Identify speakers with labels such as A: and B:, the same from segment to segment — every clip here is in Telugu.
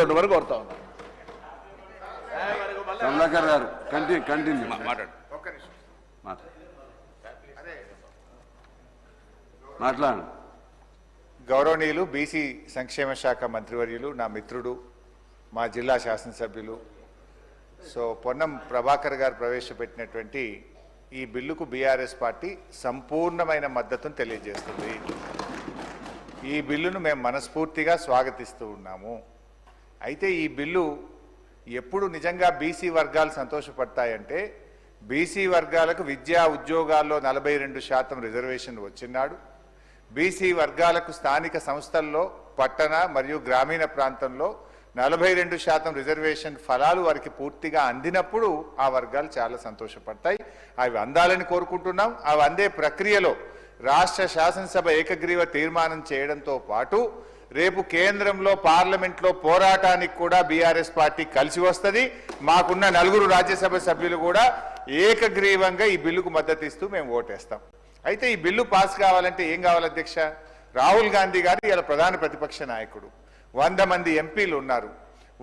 A: రెండు వరకు కొడతా ఉన్నాం
B: కమలాకర్ గారు కంటిన్యూ. కంటిన్యూ
A: మాట్లాడు.
B: మాట్లాడండి
C: గౌరవనీయులు బీసీ సంక్షేమ శాఖ మంత్రివర్యులు నా మిత్రుడు మా జిల్లా శాసనసభ్యులు. సో పొన్నం ప్రభాకర్ గారు ప్రవేశపెట్టినటువంటి ఈ బిల్లుకు బీఆర్ఎస్ పార్టీ సంపూర్ణమైన మద్దతును తెలియజేస్తుంది. ఈ బిల్లును మేము మనస్ఫూర్తిగా స్వాగతిస్తూ ఉన్నాము. అయితే ఈ బిల్లు ఎప్పుడు నిజంగా బీసీ వర్గాలు సంతోషపడతాయంటే బీసీ వర్గాలకు విద్యా ఉద్యోగాల్లో నలభై రెండు శాతం రిజర్వేషన్ వచ్చినాడు. బీసీ వర్గాలకు స్థానిక సంస్థల్లో పట్టణ మరియు గ్రామీణ ప్రాంతంలో నలభై రెండు శాతం రిజర్వేషన్ ఫలాలు వారికి పూర్తిగా అందినప్పుడు ఆ వర్గాలు చాలా సంతోషపడతాయి. అవి అందాలని కోరుకుంటున్నాం. అవి అందే ప్రక్రియలో రాష్ట్ర శాసనసభ ఏకగ్రీవ తీర్మానం చేయడంతో పాటు రేపు కేంద్రంలో పార్లమెంట్లో పోరాటానికి కూడా బీఆర్ఎస్ పార్టీ కలిసి వస్తుంది. మాకున్న నలుగురు రాజ్యసభ సభ్యులు కూడా ఏకగ్రీవంగా ఈ బిల్లుకు మద్దతు ఇస్తూ మేము ఓటేస్తాం. అయితే ఈ బిల్లు పాస్ కావాలంటే ఏం కావాలి అధ్యక్ష? రాహుల్ గాంధీ గారు ఇలా ప్రధాన ప్రతిపక్ష నాయకుడు. వంద మంది ఎంపీలు ఉన్నారు.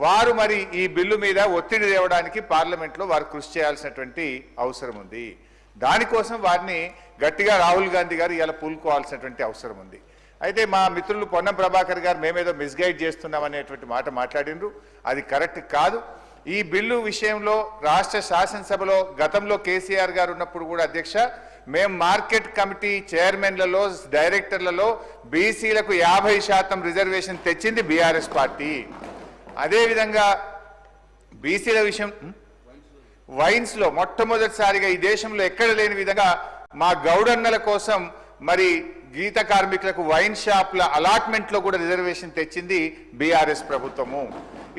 C: వారు మరి ఈ బిల్లు మీద ఒత్తిడి తేవడానికి పార్లమెంట్లో వారు కృషి చేయాల్సినటువంటి అవసరం ఉంది. దానికోసం వారిని గట్టిగా రాహుల్ గాంధీ గారు ఇలా పూలుకోవాల్సినటువంటి అవసరం ఉంది. అయితే మా మిత్రులు పొన్నం ప్రభాకర్ గారు మేమేదో మిస్గైడ్ చేస్తున్నాం అనేటువంటి మాట మాట్లాడినరు అది కరెక్ట్ కాదు. ఈ బిల్లు విషయంలో రాష్ట్ర శాసనసభలో గతంలో కేసీఆర్ గారు ఉన్నప్పుడు కూడా అధ్యక్ష మేము మార్కెట్ కమిటీ చైర్మన్లలో డైరెక్టర్లలో బీసీలకు యాభై శాతం రిజర్వేషన్ తెచ్చింది బీఆర్ఎస్ పార్టీ. అదేవిధంగా బీసీల విషయం వైన్స్లో మొట్టమొదటిసారిగా ఈ దేశంలో ఎక్కడ లేని విధంగా మా గౌడన్నల కోసం మరి గీత కార్మికులకు వైన్ షాప్ల అలాట్మెంట్లో కూడా రిజర్వేషన్ తెచ్చింది బీఆర్ఎస్ ప్రభుత్వము.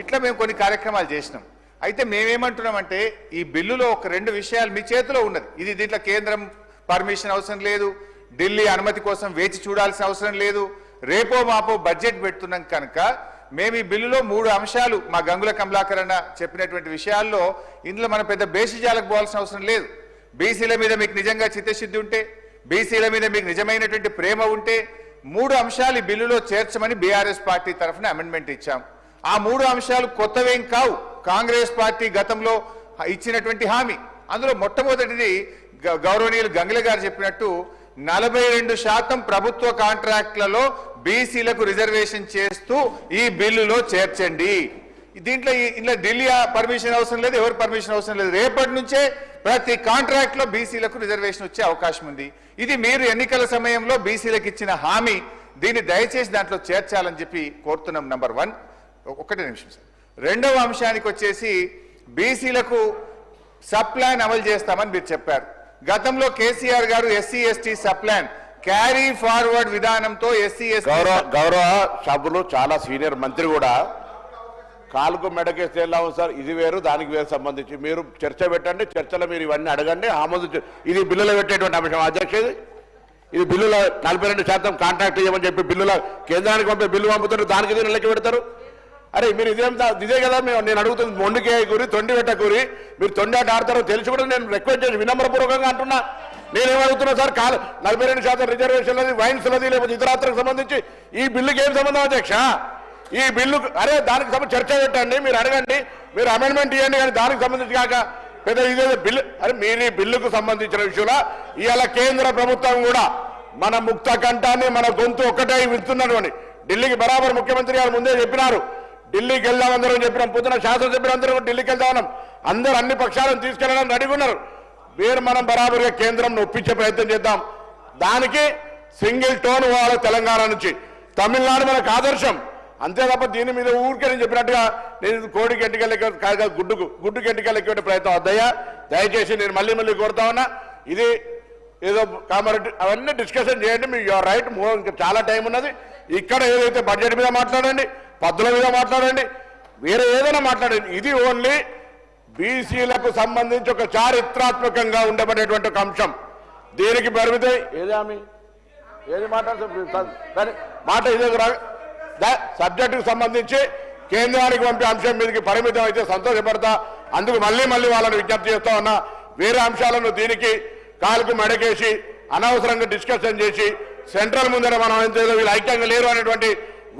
C: ఇట్లా మేము కొన్ని కార్యక్రమాలు చేసినాం. అయితే మేమేమంటున్నామంటే ఈ బిల్లులో ఒక రెండు విషయాలు మీ చేతిలో ఉన్నది. ఇది దీంట్లో కేంద్రం పర్మిషన్ అవసరం లేదు ఢిల్లీ అనుమతి కోసం వేచి చూడాల్సిన అవసరం లేదు రేపో మాపో బడ్జెట్ పెడుతున్నాం కనుక మేము ఈ బిల్లులో మూడు అంశాలు మా గంగుల కమలాకర్ అన్న చెప్పినటువంటి విషయాల్లో ఇందులో మనం పెద్ద బేసిజాలకు పోవాల్సిన అవసరం లేదు. బీసీల మీద మీకు నిజంగా చిత్తశుద్ధి ఉంటే బీసీల మీద మీకు నిజమైనటువంటి ప్రేమ ఉంటే మూడు అంశాలు ఈ బిల్లులో చేర్చమని బీఆర్ఎస్ పార్టీ తరఫున అమెండ్మెంట్ ఇచ్చాం. ఆ మూడు అంశాలు కొత్తవేం కావు. కాంగ్రెస్ పార్టీ గతంలో ఇచ్చినటువంటి హామీ. అందులో మొట్టమొదటిది గ- గౌరవనీయులు గంగుల గారు చెప్పినట్టు నలభై రెండు శాతం ప్రభుత్వ కాంట్రాక్ట్లలో బీసీలకు రిజర్వేషన్ చేస్తూ ఈ బిల్లులో చేర్చండి. దీంట్లో ఇంట్లో ఢిల్లీ పర్మిషన్ అవసరం లేదు ఎవరు పర్మిషన్ అవసరం లేదు. రేపటి నుంచే ప్రతి కాంట్రాక్ట్లో బీసీలకు రిజర్వేషన్ వచ్చే అవకాశం ఉంది. ఇది మీరు ఎన్నికల సమయంలో బీసీలకు ఇచ్చిన హామీ దీన్ని దయచేసి దాంట్లో చేర్చాలని చెప్పి కోరుతున్నాం నంబర్ వన్. ఒకటి నిమిషం సార్. రెండవ అంశానికి వచ్చేసి బీసీలకు సప్లాన్ అమలు చేస్తామని మీరు చెప్పారు. గతంలో KCR garu SC ST sub plan carry forward విధానంతో ఎస్సీ
A: గౌరవ
C: ఎస్టీ
A: గౌరవ సభలు చాలా సీనియర్ మంత్రి కూడా కాలుకు మెడకేస్తే ఎలా ఉంది సార్? ఇది వేరు దానికి వేరు సంబంధించి. మీరు చర్చ పెట్టండి చర్చలో మీరు ఇవన్నీ అడగండి ఆమోదు ఇది బిల్లులో పెట్టేటువంటి అంశం. అధ్యక్ష ఇది? ఇది బిల్లులో నలభై రెండు శాతం కాంట్రాక్ట్ ఇవ్వమని చెప్పి బిల్లుల కేంద్రానికి పంపే బిల్లు పంపుతారు దానికి దీన్ని లెక్క పెడతారు? అరే మీరు ఇదేం ఇదే కదా మేము నేను అడుగుతుంది మొండికే కూరి తొండి పెట్ట కూరి. మీరు తొండి ఆట ఆడతారో తెలిసి కూడా నేను రిక్వెస్ట్ చేసి వినమ్రపూర్వకంగా అంటున్నా. నేనేం అడుగుతున్నా సార్? కాలు నలభై రెండు శాతం రిజర్వేషన్లది వైన్స్లది లేకపోతే ఇతరాత్రకు సంబంధించి ఈ బిల్లుకి ఏం సంబంధం అధ్యక్ష? ఈ బిల్లు అరే దానికి సంబంధించి చర్చ పెట్టండి మీరు అడగండి మీరు అమెండ్మెంట్ ఇవ్వండి కానీ దానికి సంబంధించి కాక పెద్ద ఇదేదో బిల్లు. అరే మీరు ఈ బిల్లుకు సంబంధించిన విషయంలో ఇవాళ కేంద్ర ప్రభుత్వం కూడా మన ముక్త కంఠాన్ని మన గొంతు ఒక్కటే వింటున్నాడు అని. ఢిల్లీకి బరాబర్ ముఖ్యమంత్రి గారు ముందే చెప్పినారు. ఢిల్లీకి వెళ్దాం అందరం చెప్పినాం. పొద్దున శాసనసభ్యులు అందరూ కూడా ఢిల్లీకి వెళ్దాం అందరూ అన్ని పక్షాలను తీసుకెళ్ళడానికి రెడీగా ఉన్నారు. మీరు మనం బరాబర్గా కేంద్రం ఒప్పించే ప్రయత్నం చేద్దాం. దానికి సింగిల్ టోన్ పోవాలి తెలంగాణ నుంచి. తమిళనాడు మనకు ఆదర్శం. అంతే తప్ప దీని మీద ఊరికే నేను చెప్పినట్టుగా నేను కోడికి ఎంటికలెక్క కాదు గుడ్డుకు గుడ్డుకి ఎంటికలెక్కే ప్రయత్నం వద్దయ్యా దయచేసి నేను మళ్ళీ మళ్ళీ కోరుతా ఉన్నా ఇది ఏదో కామారెడ్డి అవన్నీ డిస్కషన్ చేయండి మీ యువర్ రైట్ ఇంకా చాలా టైం ఉన్నది ఇక్కడ ఏదైతే బడ్జెట్ మీద మాట్లాడండి పద్దుల మీద మాట్లాడండి వేరే ఏదైనా మాట్లాడండి ఇది ఓన్లీ బీసీలకు సంబంధించి ఒక చారిత్రాత్మకంగా ఉండబడేటువంటి ఒక అంశం దీనికి పరిమితి ఏది ఆమె ఏది మాట్లాడుతుంది మాట ఇదే సబ్జెక్టుకు సంబంధించి కేంద్రానికి పంపే అంశం మీదకి పరిమితం అయితే సంతోషపడతా. అందుకు మళ్ళీ మళ్ళీ వాళ్ళని విజ్ఞప్తి చేస్తా ఉన్నా. వేరే అంశాలను దీనికి కాలుకు మెడకేసి అనవసరంగా డిస్కషన్ చేసి సెంట్రల్ ముందర మనం ఏం చేయలేదు వీళ్ళు ఐక్యంగా లేరు అనేటువంటి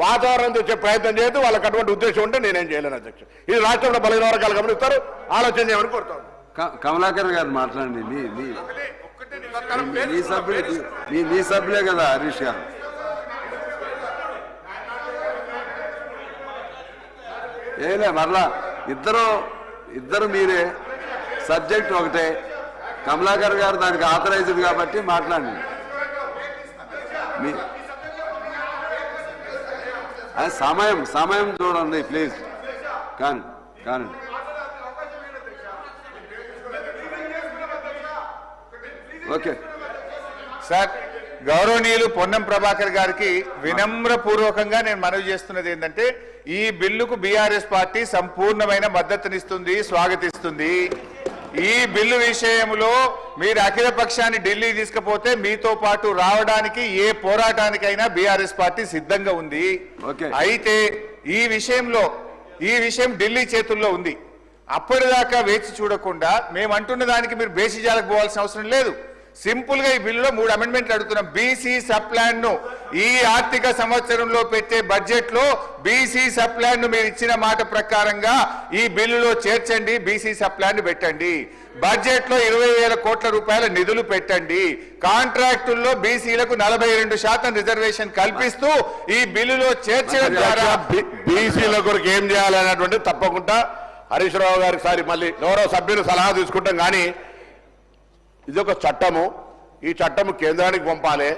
A: వాతావరణం తెచ్చే ప్రయత్నం చేయొద్దు. వాళ్ళకి అటువంటి ఉద్దేశం ఉంటే నేనేం చేయలేను అధ్యక్ష. ఇది రాష్ట్రంలో బలహీన వర్గాలు గమనిస్తారు. ఆలోచన చేయమని కోరుతాను.
B: కమలాకర్ గారు మాట్లాడండి. మీ సభ్యులే కదా హరీష్ గారు. ఏలే మరలా. ఇద్దరు ఇద్దరు మీరే. సబ్జెక్ట్ ఒకటే. కమలాకర్ గారు దానికి ఆథరైజ్డ్ కాబట్టి మాట్లాడండి. మీ సమయం సమయం చూడండి ప్లీజ్ కాను కాను. ఓకే.
C: సార్ గౌరవనీయులు పొన్నం ప్రభాకర్ గారికి వినమ్ర పూర్వకంగా నేను మనవి చేస్తున్నది ఏంటంటే ఈ బిల్లుకు బీఆర్ఎస్ పార్టీ సంపూర్ణమైన మద్దతునిస్తుంది స్వాగతిస్తుంది. ఈ బిల్లు విషయంలో మీరు అఖిల పక్షాన్ని ఢిల్లీ తీసుకుపోతే మీతో పాటు రావడానికి ఏ పోరాటానికైనా బీఆర్ఎస్ పార్టీ సిద్ధంగా ఉంది.
B: ఓకే.
C: అయితే ఈ విషయంలో ఈ విషయం ఢిల్లీ చేతుల్లో ఉంది. అప్పటిదాకా వేచి చూడకుండా మేము అంటున్న దానికి మీరు బేసిజాలకు పోవాల్సిన అవసరం లేదు. సింపుల్గా ఈ బిల్లులో మూడు అమెండ్మెంట్లు అడుగుతున్నాం. బీసీ సప్లాన్ను ఈ ఆర్థిక సంవత్సరంలో పెట్టే బడ్జెట్లో బీసీ సప్లాన్ను మీరు ఇచ్చిన మాట ప్రకారంగా ఈ బిల్లులో చేర్చండి. బీసీ సప్లాన్ను పెట్టండి. బడ్జెట్లో ఇరవై వేల కోట్ల రూపాయల నిధులు పెట్టండి. కాంట్రాక్టుల్లో బీసీలకు నలభై రెండు శాతం రిజర్వేషన్ కల్పిస్తూ ఈ బిల్లులో చేర్చడం ద్వారా
A: బీసీల కొరకు ఏం చేయాలనేటువంటి తప్పకుండా హరీష్ రావు గారికి సారి మళ్ళీ గౌరవ సభ్యులు సలహా తీసుకుంటాం. కానీ ఇది ఒక చట్టము. ఈ చట్టము కేంద్రానికి పంపాలి.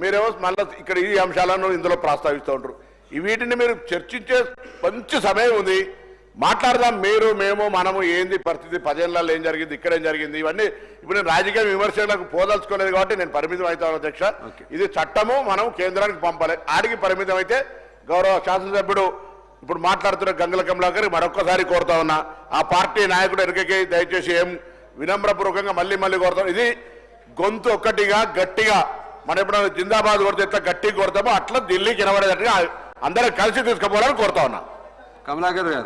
A: మీరేమో మళ్ళీ ఇక్కడ ఈ అంశాలను ఇందులో ప్రస్తావిస్తూ ఉంటారు. వీటిని మీరు చర్చించే మంచి సమయం ఉంది. మాట్లాడదాం. మీరు మేము మనము ఏంది పరిస్థితి? పదేళ్ళలో ఏం జరిగింది? ఇక్కడ ఏం జరిగింది? ఇవన్నీ ఇప్పుడు నేను రాజకీయ విమర్శలకు పోదలుచుకోలేదు కాబట్టి నేను పరిమితం అవుతాను అధ్యక్ష. ఇది చట్టము. మనం కేంద్రానికి పంపాలి. ఆడికి పరిమితం అయితే గౌరవ శాసనసభ్యుడు ఇప్పుడు మాట్లాడుతున్న గంగుల కమలాకర్ మరొక్కసారి కోరుతా ఉన్నా. ఆ పార్టీ నాయకుడు ఎరుకకి దయచేసి ఏం వినమ్రపూర్వకంగా మళ్ళీ మళ్ళీ కోరుతాం. ఇది గొంతు ఒక్కటిగా గట్టిగా. మనం ఎప్పుడైనా జిందాబాద్ కొడితే ఎట్లా గట్టిగా కొడతామో అట్లా ఢిల్లీకి వినబడేటట్టుగా అందరూ కలిసి తీసుకుపోవాలని కోరుతా ఉన్నా.
B: కమలాకర్ గారు.